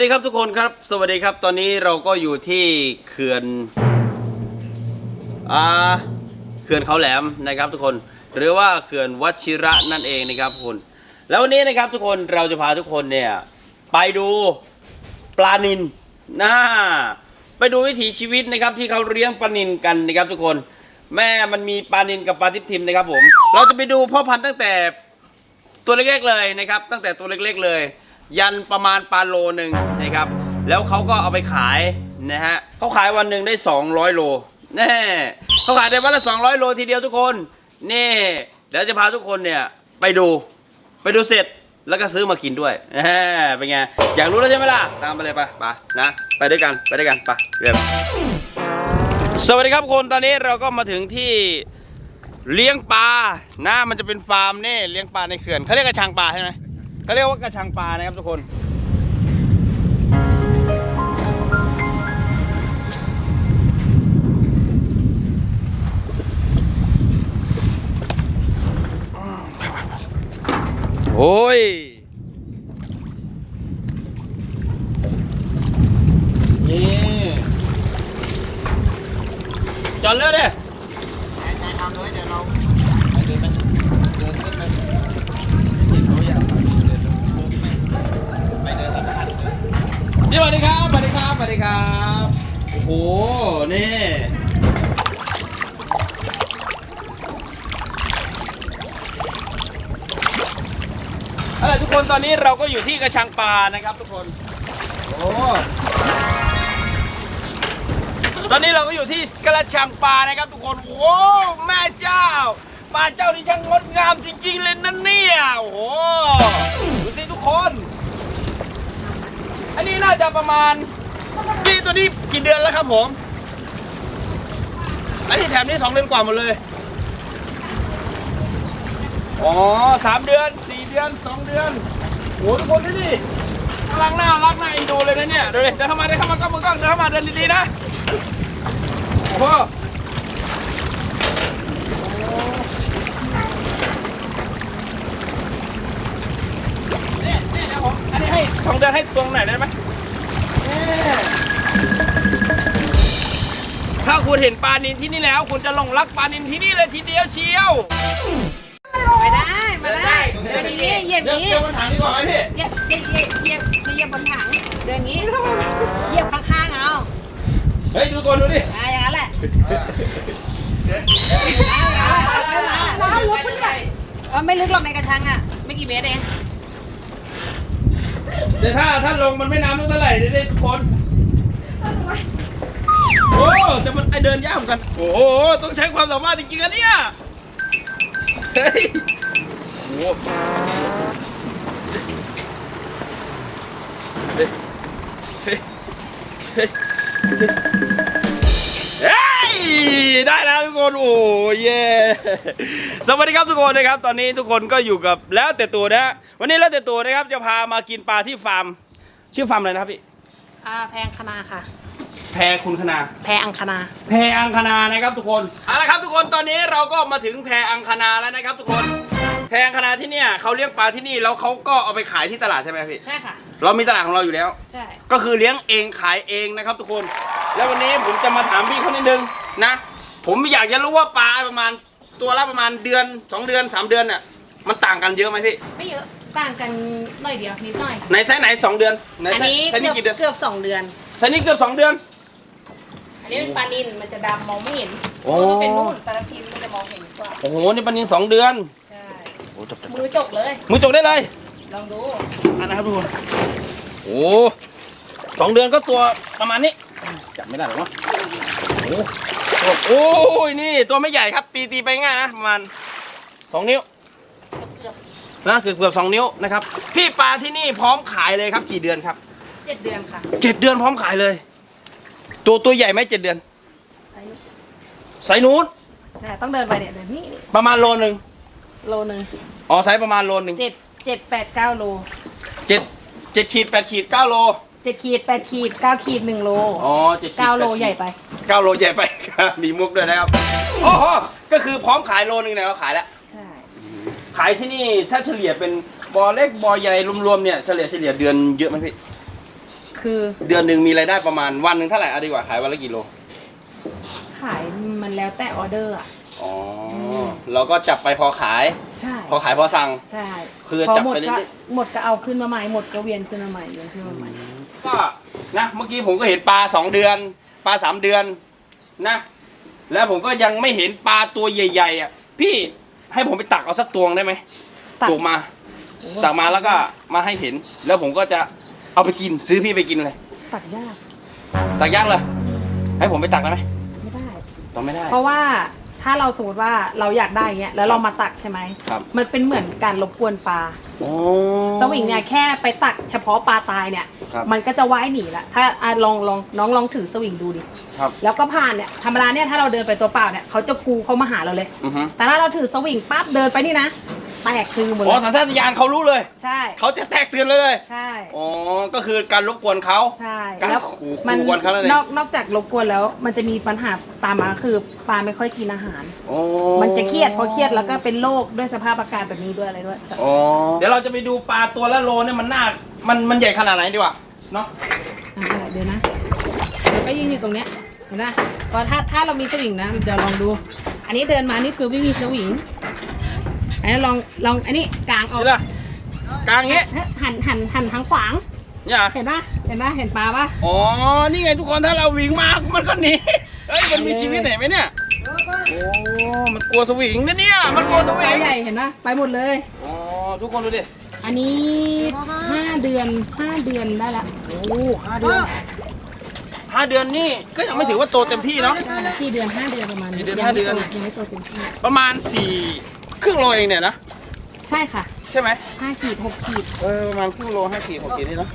สวัสดีครับทุกคนครับ สวัสดีครับ ตอนนี้เราก็อยู่ที่เขื่อนอ่าเขื่อนเขาแหลมนะครับทุกคน หรือว่าเขื่อนวชิระนั่นเองนะครับทุกคน แล้ววันนี้นะครับทุกคนเราจะพาทุกคนเนี่ยไปดูปลานินน่าไปดูวิถีชีวิตนะครับที่เขาเลี้ยงปลานินกันนะครับทุกคน แม่มันมีปลานินกับปลาทิพทิมนะครับผม เราจะไปดูพ่อพันธุ์ตั้งแต่ตัวเล็กๆเลยนะครับ ตั้งแต่ตัวเล็กๆเลย ยันประมาณปลาโลหนึ่งนะครับ แล้วเขาก็เอาไปขายนะฮะเขาขายวันหนึ่งได้ 200 โลแน่เขาขายได้วันละ 200 โลทีเดียวทุกคน นี่ เดี๋ยวจะพาทุกคนเนี่ยไปดูไปดูเสร็จแล้วก็ซื้อมากินด้วยแหมเป็นไง อยากรู้แล้วใช่ไหมล่ะ ตามไปเลยปไปะนะ ไปด้วยกันไปด้วยกันไปเริ่มสวัสดีครับคนตอนนี้เราก็มาถึงที่เลี้ยงปลานะมันจะเป็นฟาร์มนี่เลี้ยงปลาในเขื่อนเขาเรียกกระชังปลาใช่ไหม เขาเรียกว่ากระชังปลานะครับทุกคน โอ้ยนี่จอดเลือดดินายทำเลยเดี๋ยวเราไปเดินไปเดินขึ้นไปไปเดินสัมผัสเลย นี่สวัสดีครับสวัสดีครับสวัสดีครับโอ้โหนี่เอาล่ะทุกคนตอนนี้เราก็อยู่ที่กระชังปลานะครับ ทุกคนโอ้ตอนนี้เราก็อยู่ที่กระชังปลานะครับ ทุกคนโอ้แม่เจ้าปลาเจ้านี่ช่างงดงามจริงๆเลยนั่นเนี่ยโอ้โหดูสิทุกคน อันนี้น่าจะประมาณพี่ตัวนี้กี่เดือนแล้วครับผม อันนี้แถมนี้สองเดือนกว่าหมดเลย อ๋อสามเดือนสี่เดือนสองเดือนโหทุกคนดูดิกำลังน่ารักน่าเอ็นดูเลยนะเนี่ย ดูดิเดินเข้ามาเดินเข้ามาก็มือกล้องเดินเข้ามาเดินดีๆนะ โอ้โหเนี่ยเนี่ยเดี๋ยวผมอันนี้ ให้สองเดือนให้ตรงไหนอยได้ไหมถ้าคุณเห็นปลานินที่นี่แล้ว คุณจะหลงรักปลานินที่นี่เลยทีเดียวเชียวไปได้มาได้เดินอย่างนี้เหยียบอเดี๋ยวย่างนี้เดี๋ยวมันถามดีกว่าไหมพี่เหยียบเหยียบเหยียบเหยียบบนถังเดินอย่างนี้เหยียบข้างๆเอาเฮ้ยดูก่อนดูดิอ่าอย่างนั้นแหละเอาอย่างนั้นแหละเอาขึ้นมาไปไปเออไม่ลึกหรอกในกระชังอะไม่กี่เมตรเอง แต่ถ้าถ้าลงมันไม่น้ำลึกเท่าไหร่ได้ทุกคน โอ้แต่มันไอเดินยากเหมือนกัน โอ้โหต้องใช้ความสามารถจริงๆอะเนี่ยเฮ้ยโอ้โหเฮ้ยเฮ้ยเฮ้ยเฮ้ยได้นะทุก คนโอ้เย่สวัสดีครับทุกคนนะครับ ตอนนี้ทุกคนก็อยู่กับแล้วแต่ตัวนะฮะวันนี้แล้วแต่ตัวนะครับจะพามากินปลาที่ฟาร์ม ชื่อฟาร์มอะไรนะครับพี่อ่าแพงคณาค่ะ แพรคุณคณาแพอังคณาแพรอังคณานะครับทุกคนเอาละครับทุกคนตอนนี้เราก็มาถึงแพรอังคณาแล้วนะครับ ทุกคน แพรอังคณาที่เนี่ยเขาเลี้ยงปลาที่นี่แล้วเขาก็เอาไปขายที่ตลาดใช่ไหมพี่ใช่ค่ะ เรามีตลาดของเราอยู่แล้ว ใช่ ก็คือเลี้ยงเองขายเองนะครับทุกคน แล้ววันนี้ผมจะมาถามพี่เขานิดนึงนะ ผมอยากจะรู้ว่าปลาประมาณตัวละประมาณเดือนสองเดือนสามเดือนเนี่ยมันต่างกันเยอะไหมพี่ไม่เยอะต่างกันหน่อยเดียวนิดหน่อยในไซส์ไหนสองเดือนในอันไซส์นี้ไซส์นี้เกืกี่เดืออนบเกือบสองเดือน ไซส์นี้เกือบสองเดือน อันนี้เป็นปลานินมันจะดำมองไม่เห็นโอ้เพราะมันเป็นนู่นแต่ละทีมมันจะมองเห็นกว่าโอ้โหนี่ปลานินสองเดือนใช่โอ้จบจบมือจกเลย มือจกได้เลยลองดูอันนะครับทุกคนโอ้สองเดือนก็ตัวประมาณนี้จับไม่ได้หรอกวะโอ้ โหโอ้ยนี่ตัวไม่ใหญ่ครับ ตีตีไปง่ายนะประมาณสองนิ้วเกือบนะคือเกือบสองนิ้วนะครับ พี่ปลาที่นี่พร้อมขายเลยครับ กี่เดือนครับเจ็ดเดือนค่ะเจ็ดเดือนพร้อมขายเลย ตัวตัวใหญ่ไหมเจ็ดเดือนไซส์นี้ไซส์นู้นใช่ต้องเดินไปเนี่ยเดินนี่ประมาณโลหนึ่งโลนึงอ๋อไซส์ประมาณโลหนึ่งเจ็ดเจ็ดแปดเก้าโลเจ็ดเจ็ดขีดแปดขีดเก้าโลเจ็ดขีดแปดขีดเก้าขีดหนึ่งโลอ๋อเจ็ดขีดเก้าโลแปดขีดใหญ่ไป เก้าโลใหญ่ไป มีมุกด้วยนะครับโอ้โหก็คือพร้อมขายโลหนึ่งเนี่ยเราขายแล้ว ใช่ขายที่นี่ถ้าเฉลี่ยเป็นบอเล็กบอใหญ่รวมๆเนี่ยเฉลี่ยเฉลี่ยเดือนเยอะไหมพี่ คือเดือนหนึ่งมีรายได้ประมาณวันหนึ่งเท่าไหร่อะดีกว่าขายวันละกี่โล ขายมันแล้วแต่ออเดอร์อะ อ๋อเราก็จับไปพอขาย ใช่พอขายพอสั่ง ใช่คือพอจับหมดไปเรื่ก็อย หมดก็เอาขึ้นมาใหม่หมดก็เวียนขึ้นมาใหม่เวียนขึ้นมาใหม่ก็นะเมื่อกี้ผมก็เห็นปลาสองเดือน ปลาสามเดือนนะ แล้วผมก็ยังไม่เห็นปลาตัวใหญ่ๆอะพี่ให้ผมไปตักเอาสักตัวได้ไหมตักถูกมา ตักมาแล้วก็มาให้เห็น แล้วผมก็จะเอาไปกินซื้อพี่ไปกินเลย ตักยากตักยากเลย ให้ผมไปตักได้ไหมไม่ได้ ตักไม่ได้ เพราะว่าถ้าเราสมมติว่าเราอยากได้เงี้ยแล้วเรามาตักใช่ไหมครับ มันเป็นเหมือนการรบกวนปลา โอ้สวิงเนี่ยแค่ไปตักเฉพาะปลาตายเนี่ย ครับ มันก็จะว่ายหนีละถ้าอะลองลองน้องลองถือสวิงดูดิ ครับแล้วก็ผ่านเนี่ยธรรมดาเนี่ยถ้าเราเดินไปตัวเปล่าเนี่ยเขาจะพูเขามาหาเราเลย อือฮึแต่ถ้าเราถือสวิงปั๊บเดินไปนี่นะ แตกคือหมดอ๋เลอยสัญชาตญาณเขารู้เลย ใช่เขาจะแตกเตือนเลยเลยใช่ อ๋อก็คือการรบกวนเขา ใช่การแล้วขู่มันขู่กันเขานั่นเองนอกนอกจากรบกวนแล้ว มันจะมีปัญหาตามมาคือปลาไม่ค่อยกินอาหารโอ้มันจะเครียดพอเครียดแล้วก็เป็นโรคด้วยสภาพอากาศแบบนี้ด้วยอะไรด้วย อ๋อเดี๋ยวเราจะไปดูปลาตัวละโลเนี่ยมันน่ามันมันใหญ่ขนาดไหนดีกว่าเนาะอะเดี๋ยวนะเราก็ยืนอยู่ตรงเนี้ยเห็นไหมพอถ้าถ้าเรามีสวิงนะเดี๋ยวลองดู อันนี้เดินมานี่คือไม่มีสวิง อันนี้ลองลองอันนี้กลางออกนี่ล่ะกลางอย่างงี้หันหันหันทางขวาง เนี่ยเหรอเห็นปะเห็นปะเห็นปลาปะอ๋อ นี่ไงทุกคนถ้าเราวิ่งมากมันก็หนีเฮ้ยมันมีชีวิตไหนไหมเนี่ยโอ้มันกลัวสวิงนะเนี่ยมันกลัวสปวิลางใหญ่เห็นปะไปหมดเลย อ๋อทุกคนดูดิอันนี้ห้าเดือนห้าเดือนได้ละโอ้ห้าเดือนห้าเดือนนี่ก็ยังไม่ถือว่าโตเต็มที่เนาะ ใช่สี่เดือนห้าเดือนประมาณสี่เดือนยังห้าไม่เดือน โตยังไม่โตเต็มที่ประมาณสี่ ครึ่งโลเองเนี่ยนะใช่ค่ะใช่ไหมห้าขีดหกขีดเออประมาณครึ่งโลห้าขีดหกขีดนี่เนาะ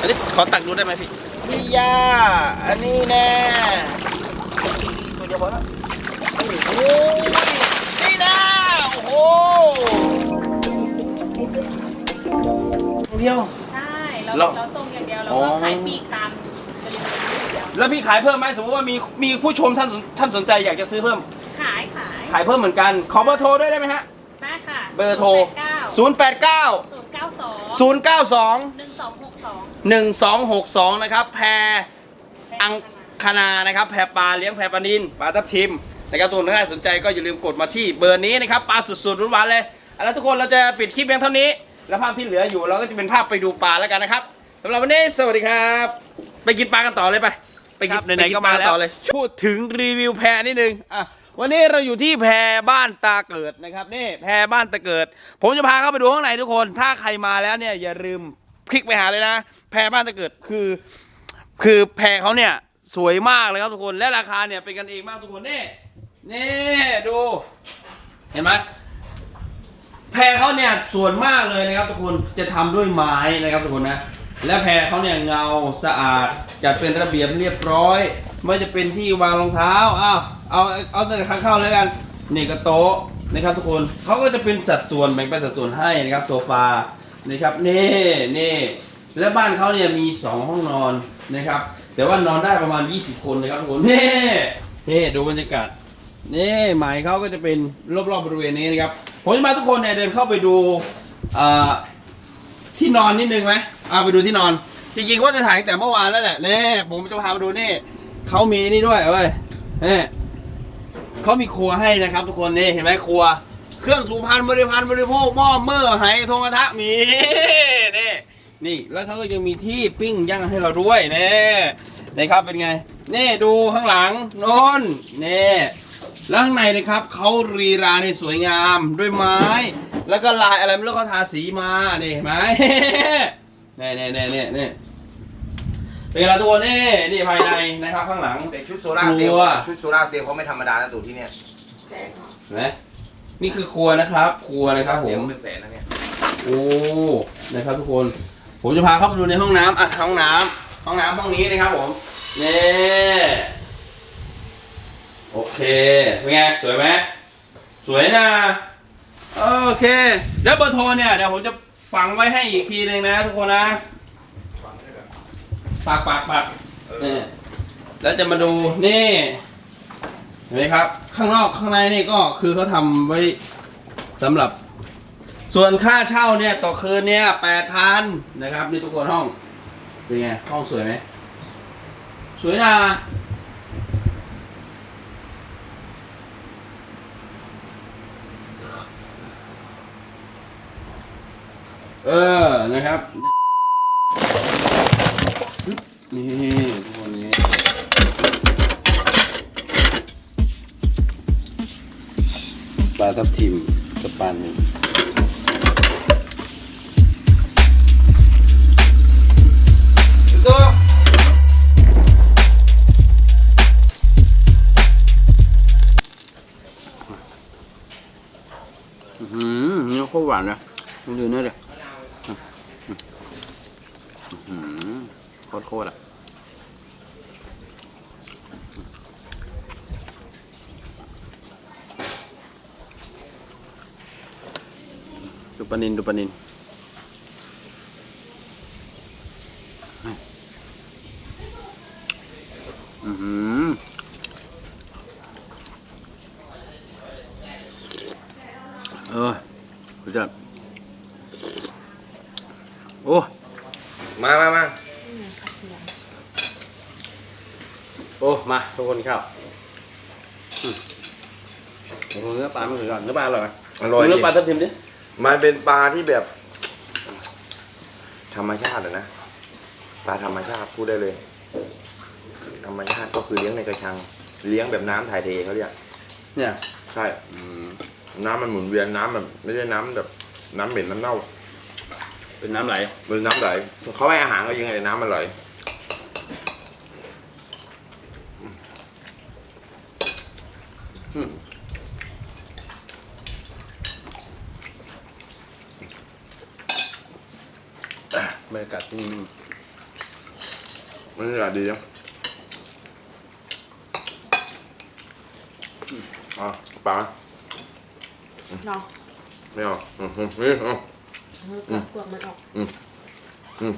อันนี้ขอตักดูได้ไหมพี่นี่ยาอันนี้แน่ตัวเดียวพอแล้วโอ้โหนี่นะโอ้โหตัวเดียว ใช่เราเรา เราส่งอย่างเดียวเราอ๋อก็ขายปลีกตามแล้วพี่ขายเพิ่มไหมสมมติว่ามีมีผู้ชมท่านสนท่านสนใจอยากจะซื้อเพิ่ม ขายขายขายเพิ่มเหมือนกัน ขอเบอร์โทรด้วยได้ไหมฮะ ได้ค่ะเบอร์โทรศูนย์แปดเก้า089ศูนย์เก้าสอง092หนึ่งสองหกสอง1262 นะครับ แพรอังคณานะครับ แพรปลาเลี้ยงแพรปลานินปลาทับทิมนะครับทุกคนถ้าสนใจก็อย่าลืมกดมาที่เบอร์นี้นะครับ ปลาสุดๆหวานๆเลยเอาละทุกคนเราจะปิดคลิปเพียงเท่านี้ แล้วภาพที่เหลืออยู่เราก็จะเป็นภาพไปดูปลาแล้วกันนะครับสำหรับวันนี้สวัสดีครับ ไปกินปลากันต่อเลยไป ไปกินครับไหนๆก็มาแล้วต่อเลยพูดถึงรีวิวแพรนิดนึงอะ วันนี้เราอยู่ที่แพรบ้านตาเกิดนะครับนี่แพรบ้านตาเกิด ผมจะพาเข้าไปดูข้างในทุกคน ถ้าใครมาแล้วเนี่ยอย่าลืมคลิกไปหาเลยนะ แพรบ้านตาเกิดคือ คือแพรเขาเนี่ยสวยมากเลยครับทุกคนและราคาเนี่ยเป็นกันเองมากทุกคนนี่นี่ดู เห็นไหมแพรเขาเนี่ยส่วนมากเลยนะครับทุกคนจะทำด้วยไม้นะครับทุกคนนะและแพรเขาเนี่ยเงาสะอาดจัดเป็นระเบียบเรียบร้อยไม่จะเป็นที่วางรองเท้าอ้าว เอาเอาแต่ข้างเข้าแล้วกันนี่ก็โต๊ะนะครับทุกคนเขาก็จะเป็นสัดส่วนแบ่งเป็นสัดส่วนให้นะครับโซฟานะครับนี่นี่และบ้านเขาเนี่ยมี 2 ห้องนอนนะครับ แต่ว่านอนได้ประมาณ 20 คนนะครับทุกคนนี่นี่ดูบรรยากาศนี่หมายเขาก็จะเป็นรอบๆบริเวณนี้นะครับผมจะมาทุกคนเนี่ยเดินเข้าไปดูที่นอนนิดนึงไหมเอาไปดูที่นอน จริงๆว่าจะถ่ายแต่เมื่อวานแล้วแหละนี่ผมจะพามาดูนี่เขามีนี่ด้วยเว้ยนี่ เขามีครัวให้นะครับ ทุกคนนี่เห็นไหมครัว เครื่องสูบพันบริพันธ์บริโภคหม้อเมื่อไหทงกระทะมีนี่นี่แล้วเขาก็ยังมีที่ปิ้งย่างให้เราด้วยนี่นี่ครับเป็นไงนี่ดูข้างหลังโน้นนี่แล้วข้างในนะครับเขารีราในสวยงามด้วยไม้ แล้วก็ลายอะไรไม่รู้เขาทาสีมานี่เห็นไหมนี่นี่นี่นี่นี่ เป็นไงล่ะทุกคนนี่นี่ภายในนะครับข้างหลัง แต่ชุดโซล่าร์เซลล์กลัว ชุดโซล่าร์เซลล์เขาไม่ธรรมดานะตู่ที่เนี่ยเห็นไหมนี่คือครัวนะครับ ครัวนะครับผม เป็นแสนนะเนี่ยโอ้นะครับทุกคน ผมจะพาเข้าไปดูในห้องน้ำอะห้องน้ำห้องน้ำห้องนี้นะครับผมนี่โอเคเป็นไงสวยไหมสวยนะโอเค แล้วเบอร์โทรเนี่ยเดี๋ยวผมจะฝังไว้ให้อีกทีหนึ่งนะทุกคนนะ ปักปักปักนี่แล้วจะมาดูนี่เห็นไหมครับ ข้างนอกข้างในนี่ก็คือเขาทำไว้สำหรับ ส่วนค่าเช่าเนี่ยต่อคืนเนี่ยแปดพันนะครับนี่ทุกคนห้อง เป็นไง ห้องสวยไหมสวยนะเออ นะครับ นี่ทุกคนนี้ปลาทับทิมกับปลาหนึ่งตู่อืมนี่โคตรหวานเลยลองดูเนื้อเลยอืมโคตรโคตรอะ ปลานินดูปลานินอือหือเออสุดยอดโอ้มามามาโอ้มาทุกคนเข้าอืมโอ้โหเนื้อปลาไม่สุดยอดเนื้อปลาอร่อยไหมอร่อยดูเนื้ดิอปลาทับทิมดิ มันเป็นปลาที่แบบ ธรรมชาติอะนะปลาธรรมชาติพูดได้เลย ธรรมชาติก็คือเลี้ยงในกระชัง เลี้ยงแบบน้ำถ่ายเทเขาเรียกเนี่ย ใช่อืมน้ำมันหมุนเวียนน้ำแบบไม่ใช่น้ำแบบ น้ำเหม็นน้ำเน่าเป็นน้ำไหลเป็นน้ำไหลเขาให้อาหารก็ยังไงน้ำมันไหล อืมอะบ รรยากาศที่นี่มันอากาศดีนะอะปลาเนาะไม่เอาอืมอืมนี่เอาเปลือกมันออก อืม